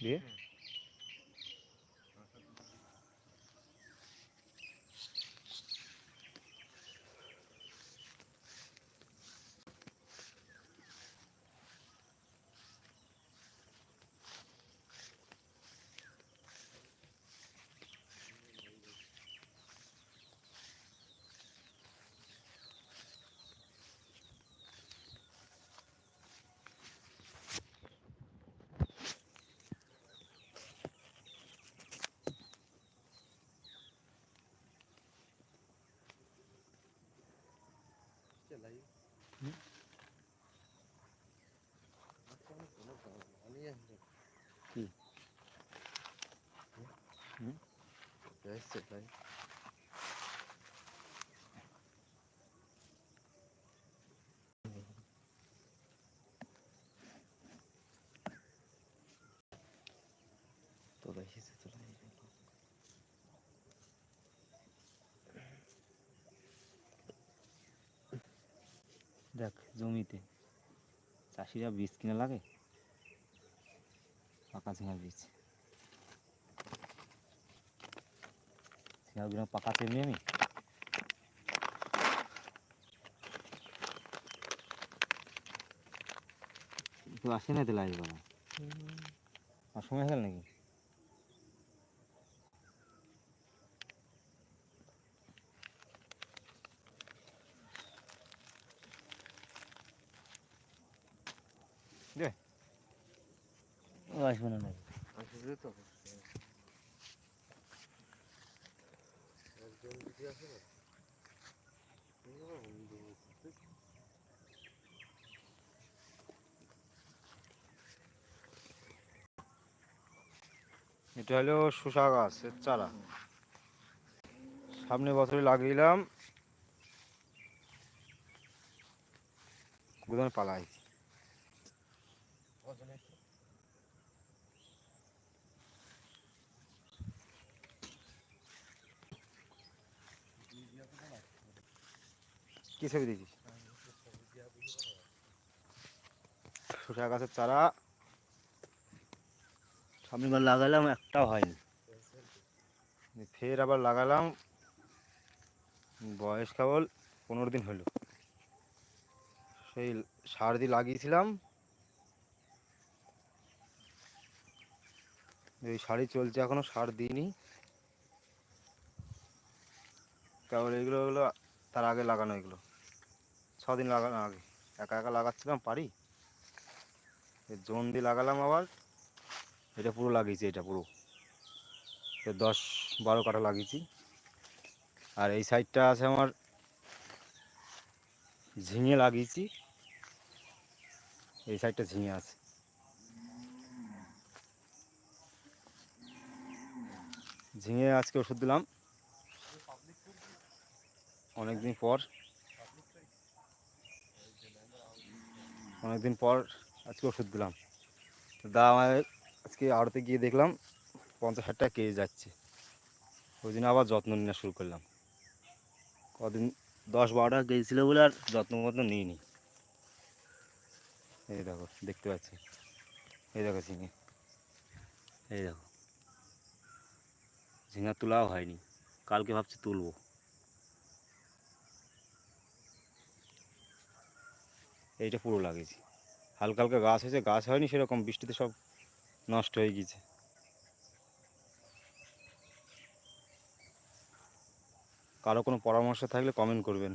দিয়ে কি হুম? তোরা এসেছে তোরা দেখ জমিতে চাষিরা বীজ কিনে লাগে পাকা ঝিঙার বীজ। ঝিঙাগুলো পাকা তেমনি আমি তো আসে না তো লাগে আর সময় হয়ে গেল নাকি আসবে না নাকি আসলে তো একজন যদি আসে না এই আমার বন্ধু বলছে, এটা হলো শসা গাছের চারা। সামনে বছরে লাগিয়েছিলাম গুদামে পালাই কি ছবি দিয়েছিস শসা গাছের চারা। সামনেবার লাগালাম একটাও হয়নি। ফের আবার লাগালাম। বয়স কেবল পনেরো দিন হলো। সেই সার দিয়ে লাগিয়েছিলাম। এই শাড়ি চলছে এখনও সার দিইনি। কেবল এগুলো এগুলো তার আগে লাগানো এগুলো। ছদিন লাগানো আগে একা একা লাগাচ্ছিলাম পারি জোন দিয়ে লাগালাম আবার। এটা পুরো লাগিয়েছি, এটা পুরো। দশ বারো কাটা লাগিয়েছি। আর এই সাইডটা আছে আমার ঝিঙে লাগিয়েছি। এই সাইডটা ঝিঙে আছে। ঝিঙে আজকে ওষুধ দিলাম। অনেকদিন পর। অনেকদিন পর আজকে ওষুধ দিলাম। তো দাম আজকে আড়তে গিয়ে দেখলাম পঞ্চাশ ষাট টাকা কেজি যাচ্ছে। ওই জন্য আবার যত্ন নেওয়া শুরু করলাম। কদিন, দশ বারোটা কেজি ছিল বলে আর যত্ন মতো নিইনি। এই দেখো, দেখতে পাচ্ছি। এই দেখো ঝিঙে। এই দেখো। ঝিঙা তোলাও হয়নি। কালকে ভাবছি তুলবো। এইটা পুরো লাগিয়েছি। হালকা হালকা গাছ হয়েছে, গাছ হয়নি সেরকম, বৃষ্টিতে সব নষ্ট হয়ে গিয়েছে। কারও কোনো পরামর্শ থাকলে কমেন্ট করবেন।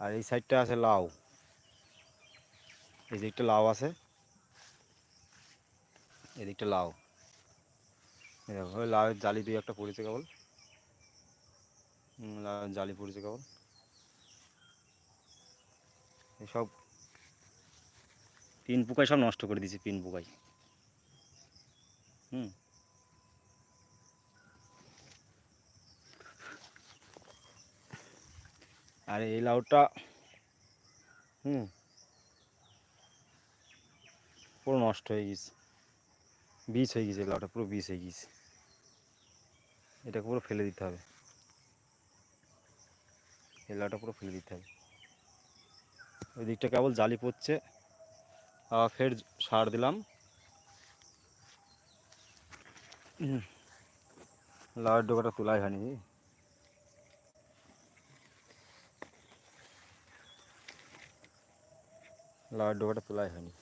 আর এই সাইডটা আছে লাউ। এই দিকটা লাউ আছে। এদিকটা লাউ। ওই লাউয়ের জালি দিয়ে একটা পড়েছে কেবল। লাউয়ের জালি পড়েছে কেবল। এসব পিন পোকায় সব নষ্ট করে দিয়েছে, পিন পোকায়। হুম। আর এই লাউটা, হুম। পুরো নষ্ট হয়ে গেছে। বীজ হয়ে গেছে লাউটা পুরো বীজ হয়ে গেছে। এটাকে পুরো ফেলে দিতে হবে। এই লাউটা পুরো ফেলে দিতে হবে। ওই দিকটা কেবল জালি পড়ছে। ফের সার দিলাম। লাউয়ের ডোকাটা তোলাই হয়নি। লাউয়ের ডোকাটা তোলাই হয়নি।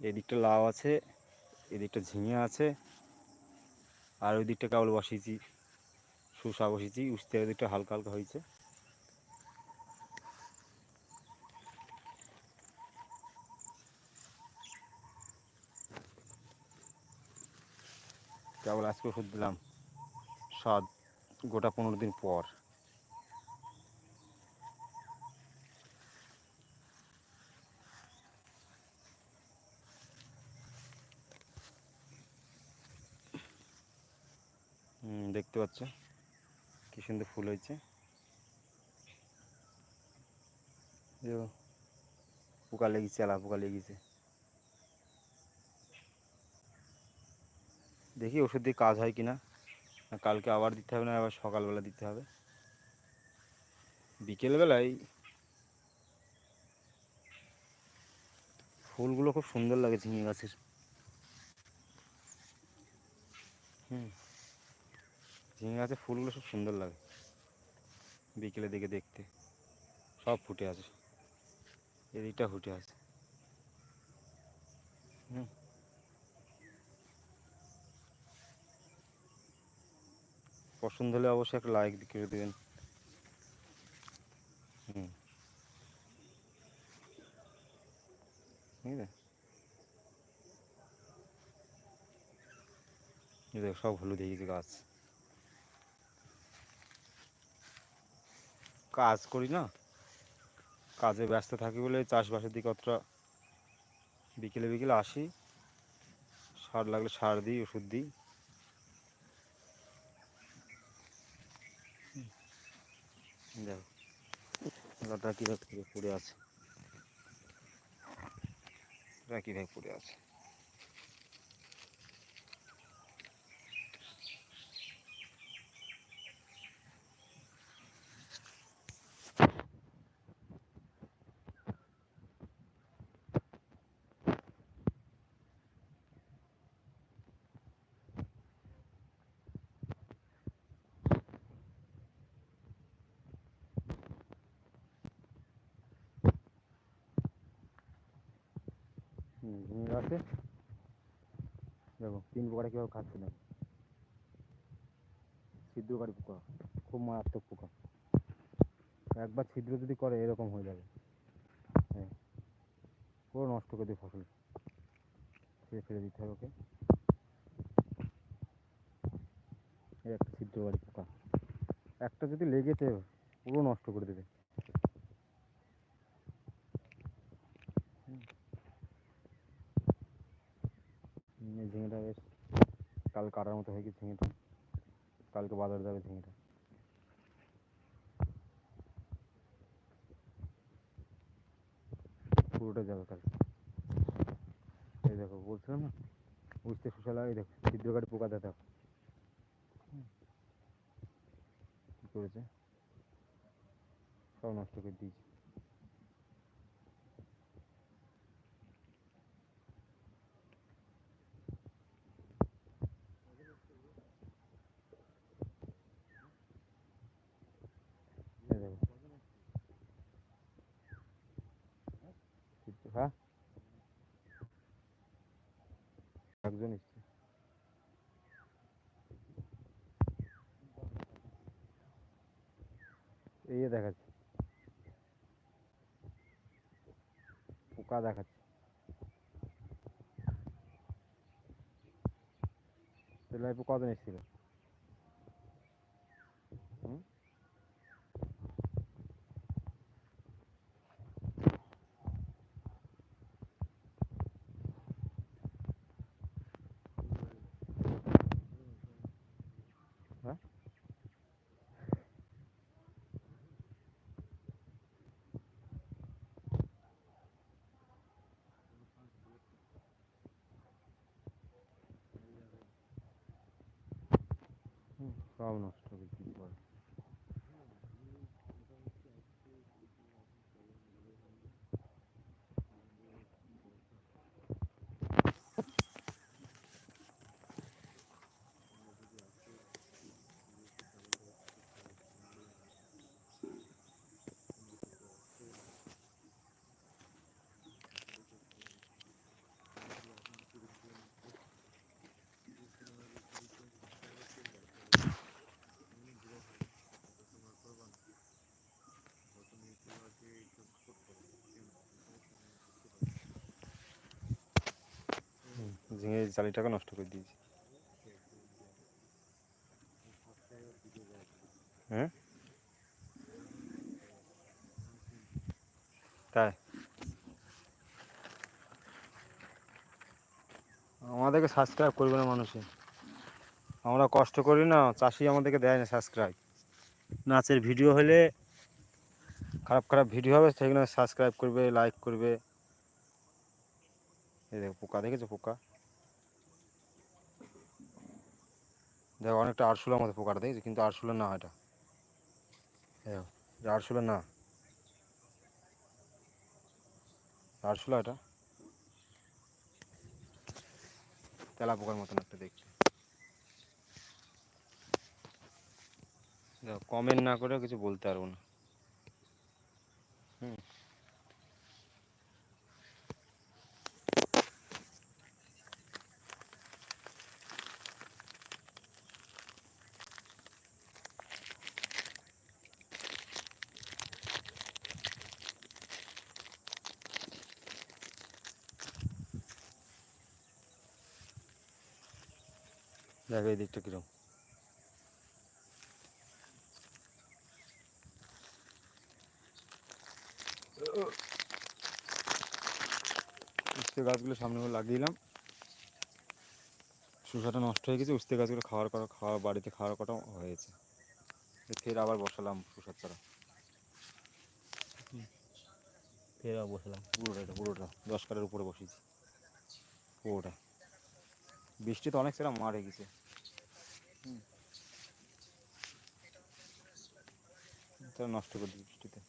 এদিকটা লাউ আছে, এদিকটা ঝিঙে আছে। আর ওই দিকটা কেবল বসিয়েছি, শুষা বসিয়েছি উঠতে ওই দিকটা হালকা হালকা হয়েছে। কেবল আজকে ওষুধ দিলাম সাত গোটা পনেরো দিন পর হুম, দেখতে পাচ্ছ। কি সুন্দর ফুল হয়েছে। পোকা লেগেছে আলা পোকা লেগেছে। দেখি ওষুধ দিয়ে কাজ হয় কিনা। কালকে আবার দিতে হবে, না আবার সকালবেলা দিতে হবে। বিকেলবেলায় ফুলগুলো খুব সুন্দর লাগে ঝিঙে গাছের। হুম। ঝিঙে গাছের ফুলগুলো খুব সুন্দর লাগে। বিকেলের দিকে দেখতে। সব ফুটে আছে। এদিকটা ফুটে আছে। হুম। পছন্দ হলে অবশ্যই একটা লাইক করে দেবেন। হুম। সব হলুদ হয়ে গেছে। কাজ করি না। কাজে ব্যস্ত থাকি বলে চাষবাসের দিকে অতটা বিকেলে বিকেলে আসি। সার লাগলে সার দিই, ওষুধ দিই। দেখো লতা কীভাবে পড়ে আছে? কীভাবে পড়ে আছে। গাছে দেখো, তিন পোকাটা কীভাবে খাচ্ছে না ছিদ্রকারী পোকা, খুব মারাত্মক পোকা। একবার ছিদ্র যদি করে, এরকম হয়ে যাবে। হ্যাঁ পুরো নষ্ট করে দিয়ে ফসল। ছেড়ে ফেলে দিতে হবে ওকে। এই একটা ছিদ্রকারী পোকা। একটা যদি লেগেছে, পুরো নষ্ট করে দেবে হুম, এই ঝিঙেটা বেশ কাল কাটার মতো হয়ে গেছে ঝিঙেটা। কালকে বাজার যাবে ঝিঙেটা। পুরোটা যাবে কালকে এই দেখো, বলছিলাম না? বুঝতে শোষা লাগে দেখো ছিদ্রকারী পোকা দেখো। কি করেছে? সব নষ্ট করে দিয়েছে এই দেখো ছিদ্র- হ্যাঁ একজন এসছে এই যে দেখাচ্ছে। পোকা দেখাচ্ছে। তেলাই পোকা কদিন এসেছিল হুম হ্যাঁ হুম, সব নষ্ট করে দিতে পারে ভেঙে জালিটাকে নষ্ট করে দিয়েছি। হ্যাঁ? তাই? আমাদেরকে সাবস্ক্রাইব করবে না মানুষে। আমরা কষ্ট করি না, চাষি আমাদেরকে দেয় না সাবস্ক্রাইব নাচের ভিডিও হলে খারাপ খারাপ ভিডিও হবে, সেগুলো সাবস্ক্রাইব করবে লাইক করবে। এই দেখো পোকা, দেখেছ পোকা? দেখো অনেকটা আরশোলার মতো পোকাটা দেখেছ কিন্তু আরশোলার না এটা। দেখো এটা আরশোলা না। আরশোলা এটা? তেলা পোকার মতন একটা দেখতে। দেখো কমেন্ট না করে কিছু বলতে পারব না। হুম। দেখো এই দিকটা কিরম। উস্তে গাছগুলো সামনে লাগিয়ে দিলাম। শসাটা নষ্ট হয়ে গেছে উস্তে গাছগুলো খাওয়ার করা খাওয়া বাড়িতে খাওয়ার কটা হয়েছে। ফের আবার বসালাম শসার চারা ফের আবার বসালাম। পুরোটা এটা পুরোটা। দশ কাঠের উপরে বসিয়েছি। পুরোটা। বৃষ্টি তো অনেক সেরা মারে গেছে। হুম। তারা নষ্ট করে দিই বৃষ্টিতে।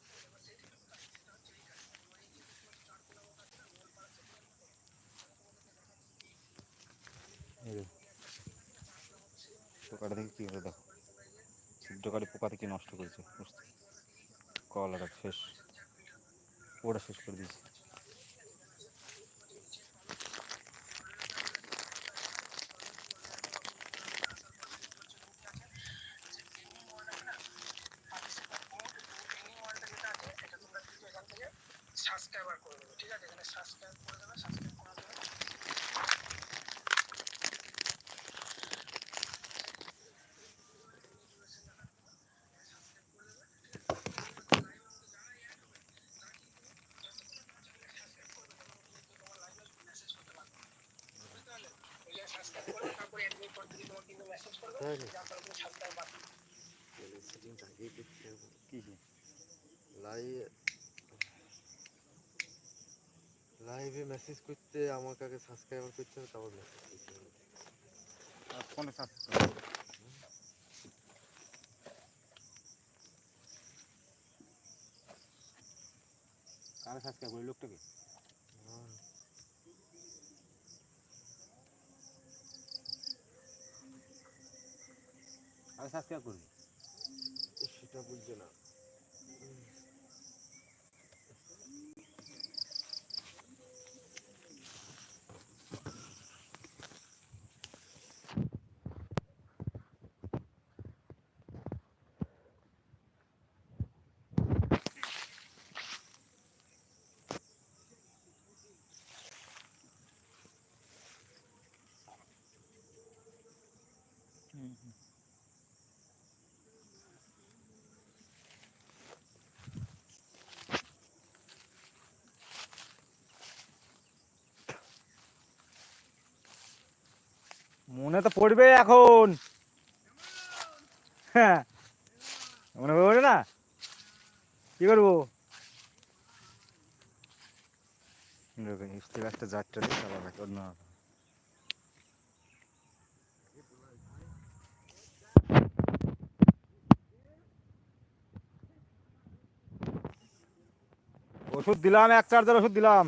পোকাটা দেখি কী করে দেখো। ছিদ্রকারী পোকা থেকে নষ্ট করেছে কলাটা শেষ। ওটা শেষ করে দিয়েছে সাবস্ক্রাইবার করে দেবে ঠিক আছে এখানে সাবস্ক্রাইব করে দেবে সাবস্ক্রাইব করার জন্য সাবস্ক্রাইব করবে তারপরে অ্যাডমিট পর থেকে তোমাকে কিন্তু মেসেজ করবে তাই না? যার ফলে তুমি সাবস্ক্রাইব বাতিল সেটিংস আগেই দেখতে হবে কী লাইভ লাইভে মেসেজ করতে আমাকে আগে সাবস্ক্রাইবার করতে হবে তারপর মেসেজ করতে হবে। ফোনে সাবস্ক্রাইব কারে সাবস্ক্রাইব করি? লোকটাকে? হ্যাঁ, আরে সাবস্ক্রাইব করবি? সেটা বুঝছে না। মনে তো পড়বে এখন। হ্যাঁ মনে পড়বে না? কি করব? ওষুধ দিলাম, এক চার্জার ওষুধ দিলাম।